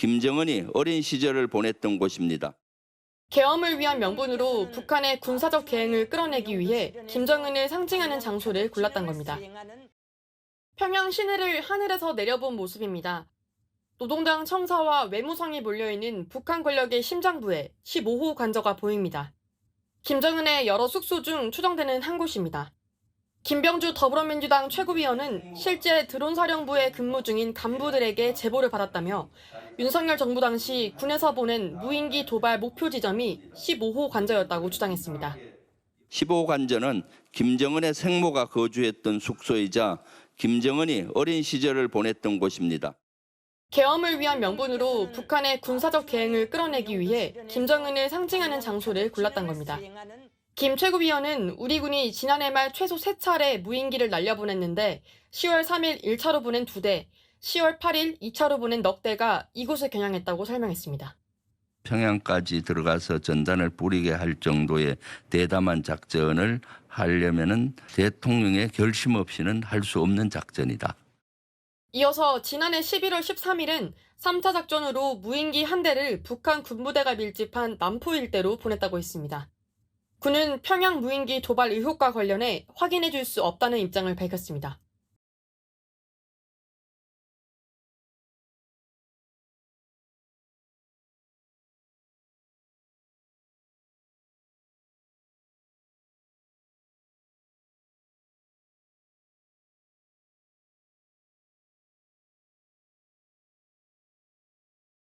김정은이 어린 시절을 보냈던 곳입니다. 계엄을 위한 명분으로 북한의 군사적 계행을 끌어내기 위해 김정은을 상징하는 장소를 골랐던 겁니다. 평양 시내를 하늘에서 내려본 모습입니다. 노동당 청사와 외무성이 몰려있는 북한 권력의 심장부에 15호 관저가 보입니다. 김정은의 여러 숙소 중 추정되는 한 곳입니다. 김병주 더불어민주당 최고위원은 실제 드론 사령부에 근무 중인 간부들에게 제보를 받았다며 윤석열 정부 당시 군에서 보낸 무인기 도발 목표 지점이 15호 관저였다고 주장했습니다. 15 관저는 김정은의 생모가 거주했던 숙소이자 김정은이 어린 시절을 보냈던 곳입니다. 계엄을 위한 명분으로 북한의 군사적 계행을 끌어내기 위해 김정은을 상징하는 장소를 골랐던 겁니다. 김 최고위원은 우리 군이 지난해 말 최소 3차례 무인기를 날려보냈는데 10월 3일 1차로 보낸 2대, 10월 8일 2차로 보낸 넉 대가 이곳을 겨냥했다고 설명했습니다. 평양까지 들어가서 전단을 뿌리게 할 정도의 대담한 작전을 하려면은 대통령의 결심 없이는 할 수 없는 작전이다. 이어서 지난해 11월 13일은 3차 작전으로 무인기 한 대를 북한 군부대가 밀집한 남포 일대로 보냈다고 했습니다. 군은 평양 무인기 도발 의혹과 관련해 확인해 줄 수 없다는 입장을 밝혔습니다.